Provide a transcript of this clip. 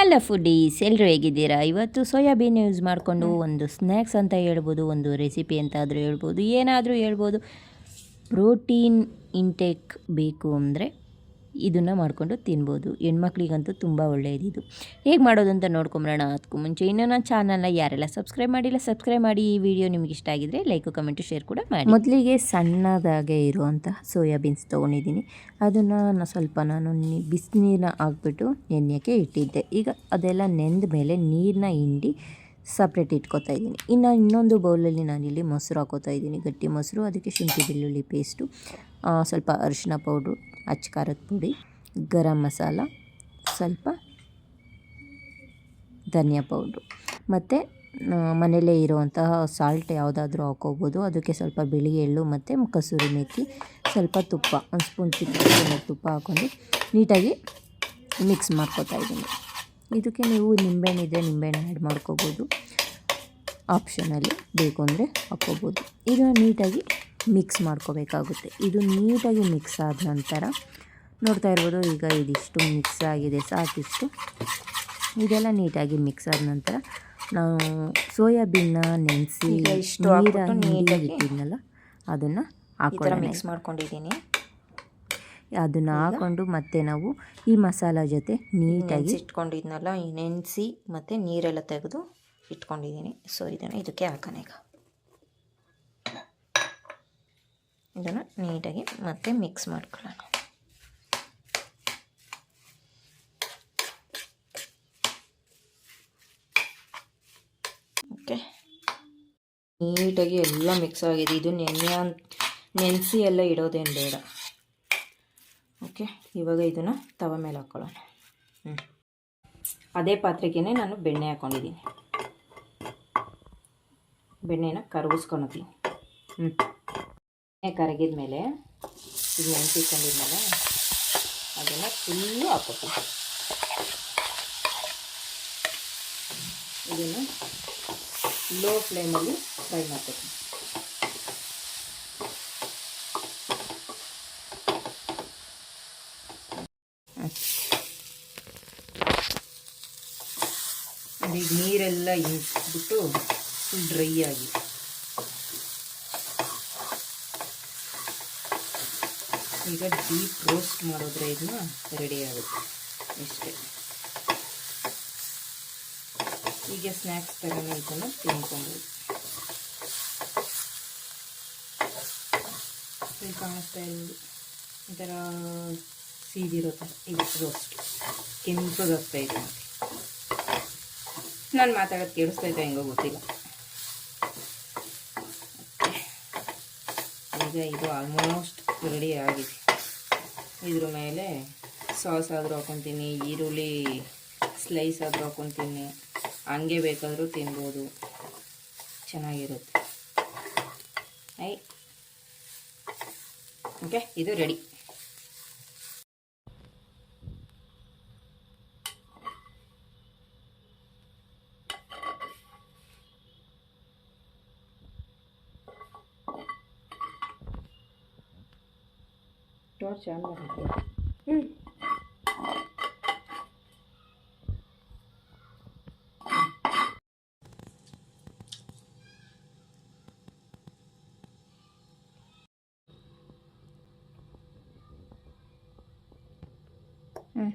Hello foodies ಎಲ್ಲರೂ ಹೇಗಿದ್ದೀರಾ? ಇವತ್ತು ಸೋಯಾಬೀನ್ ಯೂಸ್ ಮಾಡಿಕೊಂಡು ಒಂದು ಸ್ನ್ಯಾಕ್ಸ್ ಅಂತ ಹೇಳ್ಬೋದು ಒಂದು ರೆಸಿಪಿ ಅಂತಾದರೂ ಹೇಳ್ಬೋದು ಏನಾದರೂ ಹೇಳ್ಬೋದು. ಪ್ರೋಟೀನ್ ಇಂಟೇಕ್ ಬೇಕು ಅಂದರೆ ಇದನ್ನು ಮಾಡಿಕೊಂಡು ತಿನ್ಬೋದು. ಹೆಣ್ಮಕ್ಳಿಗಂತೂ ತುಂಬ ಇದು. ಹೇಗೆ ಮಾಡೋದು ಅಂತ ನೋಡ್ಕೊಂಬರೋಣ. ಅದಕ್ಕೂ ಮುಂಚೆ ಇನ್ನೂ ನನ್ನ ಚಾನಲ್ನ ಯಾರೆಲ್ಲ ಸಬ್ಸ್ಕ್ರೈಬ್ ಮಾಡಿಲ್ಲ ಸಬ್ಸ್ಕ್ರೈಬ್ ಮಾಡಿ ಈ ವಿಡಿಯೋ ನಿಮ್ಗೆ ಇಷ್ಟ ಆಗಿದ್ರೆ ಲೈಕು ಕಮೆಂಟು ಶೇರ್ ಕೂಡ ಮಾಡಿ. ಮೊದಲಿಗೆ ಸಣ್ಣದಾಗೆ ಇರುವಂತಹ ಸೋಯಾಬೀನ್ಸ್ ತೊಗೊಂಡಿದ್ದೀನಿ. ಅದನ್ನು ನಾನು ಸ್ವಲ್ಪ ನಾನು ಬಿಸಿನೀರನ್ನ ಹಾಕ್ಬಿಟ್ಟು ನೆನೆಯೋಕ್ಕೆ ಇಟ್ಟಿದ್ದೆ. ಈಗ ಅದೆಲ್ಲ ನೆಂದ ಮೇಲೆ ನೀರನ್ನ ಹಿಂಡಿ ಸಪ್ರೇಟ್ ಇಟ್ಕೊತಾ ಇದ್ದೀನಿ. ಇನ್ನು ಇನ್ನೊಂದು ಬೌಲಲ್ಲಿ ನಾನಿಲ್ಲಿ ಮೊಸರು ಹಾಕೋತಾ ಇದ್ದೀನಿ. ಗಟ್ಟಿ ಮೊಸರು, ಅದಕ್ಕೆ ಶುಂಠಿ ಬೆಳ್ಳುಳ್ಳಿ ಪೇಸ್ಟು ಸ್ವಲ್ಪ ಅರಿಶಿನ ಪೌಡ್ರು, ಅಚ್ಚ ಖಾರದ ಪುಡಿ, ಗರಂ ಮಸಾಲ, ಸ್ವಲ್ಪ ಧನಿಯಾ ಪೌಡ್ರು. ಮತ್ತು ಮನೆಯಲ್ಲೇ ಇರುವಂತಹ ಸಾಲ್ಟ್ ಯಾವುದಾದ್ರೂ ಹಾಕೋಬೋದು. ಅದಕ್ಕೆ ಸ್ವಲ್ಪ ಬಿಳಿ ಎಳ್ಳು ಮತ್ತು ಕಸೂರಿ ಮೇಥಿ ಸ್ವಲ್ಪ ತುಪ್ಪ, ಒಂದು ಸ್ಪೂನ್ ಚಿಕ್ಕ ತುಪ್ಪ ಹಾಕ್ಕೊಂಡು ನೀಟಾಗಿ ಮಿಕ್ಸ್ ಮಾಡ್ಕೊತಾ ಇದ್ದೀನಿ. ಇದಕ್ಕೆ ನೀವು ನಿಂಬೆಹಣ್ಣು ಇದ್ದರೆ ನಿಂಬೆಹಣ್ಣು ಆ್ಯಡ್ ಮಾಡ್ಕೋಬೋದು. ಆಪ್ಷನಲ್ಲಿ ಬೇಕು ಅಂದರೆ ಹಾಕ್ಕೋಬೋದು. ಇದನ್ನು ನೀಟಾಗಿ ಮಿಕ್ಸ್ ಮಾಡ್ಕೋಬೇಕಾಗುತ್ತೆ. ಇದು ನೀಟಾಗಿ ಮಿಕ್ಸ್ ಆದ ನಂತರ ನೋಡ್ತಾ ಇರ್ಬೋದು ಈಗ ಇದಿಷ್ಟು ಮಿಕ್ಸ್ ಆಗಿದೆ ಸಾಕಿಷ್ಟು. ಇದೆಲ್ಲ ನೀಟಾಗಿ ಮಿಕ್ಸ್ ಆದ ನಂತರ ನಾವು ಸೋಯಾಬೀನ್ನ ನೆನೆಸಿ ಈಗ ಇಷ್ಟು ನೀರ ನೀಟಾಗಿ ಇಟ್ಟಿದ್ನಲ್ಲ ಅದನ್ನು ಥರ ಮಿಕ್ಸ್ ಮಾಡ್ಕೊಂಡಿದ್ದೀನಿ. ಅದನ್ನು ಹಾಕೊಂಡು ಮತ್ತೆ ನಾವು ಈ ಮಸಾಲ ಜೊತೆ ನೀಟಾಗಿ ಇಟ್ಕೊಂಡಿದ್ನಲ್ಲ ನೆನೆಸಿ ಮತ್ತು ನೀರೆಲ್ಲ ತೆಗೆದು ಇಟ್ಕೊಂಡಿದ್ದೀನಿ. ಸೊ ಇದನ್ನು ಇದಕ್ಕೆ ಹಾಕೋಣ ಈಗ. ಇದನ್ನು ನೀಟಾಗಿ ಮತ್ತೆ ಮಿಕ್ಸ್ ಮಾಡ್ಕೊಳ್ಳೋಣ. ಓಕೆ ನೀಟಾಗಿ ಎಲ್ಲ ಮಿಕ್ಸ್ ಆಗಿದೆ. ಇದು ನೆನೆಯ ನೆನೆಸಿ ಎಲ್ಲ ಇಡೋದೇನು ಬೇಡ. ಓಕೆ ಇವಾಗ ಇದನ್ನು ತವ ಮೇಲೆ ಹಾಕ್ಕೊಳ್ಳೋಣ ಹ್ಞೂ ಅದೇ ಪಾತ್ರೆಗೇ ನಾನು ಬೆಣ್ಣೆ ಹಾಕ್ಕೊಂಡಿದ್ದೀನಿ ಬೆಣ್ಣೆನ ಕರಗಿಸ್ಕೊಳತೀನಿ ಹ್ಞೂ ಬೆಣ್ಣೆ ಕರಗಿದ ಮೇಲೆ, ಇದು ನೆನೆಸಿಕೊಂಡಿದ್ಮೇಲೆ ಅದನ್ನು ಫುಲ್ಲು ಹಾಕ್ಕೊತೀನಿ ಇದನ್ನು ಲೋ ಫ್ಲೇಮಲ್ಲಿ ಫ್ರೈ ಮಾಡ್ಕೊತೀನಿ ಈಗ ನೀರೆಲ್ಲ ಇಟ್ಬಿಟ್ಟು ಫುಲ್ ಡ್ರೈ ಆಗಿ. ಈಗ ಡೀಪ್ ರೋಸ್ಟ್ ಮಾಡಿದ್ರೆ ಇದನ್ನ ರೆಡಿ ಆಗುತ್ತೆ. ಇಷ್ಟೇ. ಈಗ ಸ್ನ್ಯಾಕ್ಸ್ ಥರನೇ ಇದನ್ನು ಇಲ್ಲಿ ಕಾಣಿಸ್ತಾ ಇರೋದು. ಈ ಥರ ಸೀದಿರೋ ಥರ ಇದು ರೋಸ್ಟ್ ಕೆಂಪಗಾಗ್ತಾ ಇದೆ. ನಾನು ಮಾತಾಡೋದು ಕೇಳಿಸ್ತೈತೆ ಹೆಂಗೋ ಗೊತ್ತಿಲ್ಲ. ಈಗ ಇದು ಆಲ್ಮೋಸ್ಟ್ ರೆಡಿ ಆಗಿದೆ. ಇದ್ರ ಮೇಲೆ ಸಾಸ್ ಆದರೂ ಹಾಕೊತೀನಿ, ಈರುಳ್ಳಿ ಸ್ಲೈಸ್ ಆದರೂ ಹಾಕೊತೀನಿ, ಹಂಗೆ ಬೇಕಾದರೂ ತಿನ್ಬೋದು. ಚೆನ್ನಾಗಿರುತ್ತೆ. ಐ ಓಕೆ ಇದು ರೆಡಿ ಟಾರ್ಚ್ ಆನ್ ಮಾಡಿದ್ದೆ ಹ್ಞೂ ಹ್ಞೂ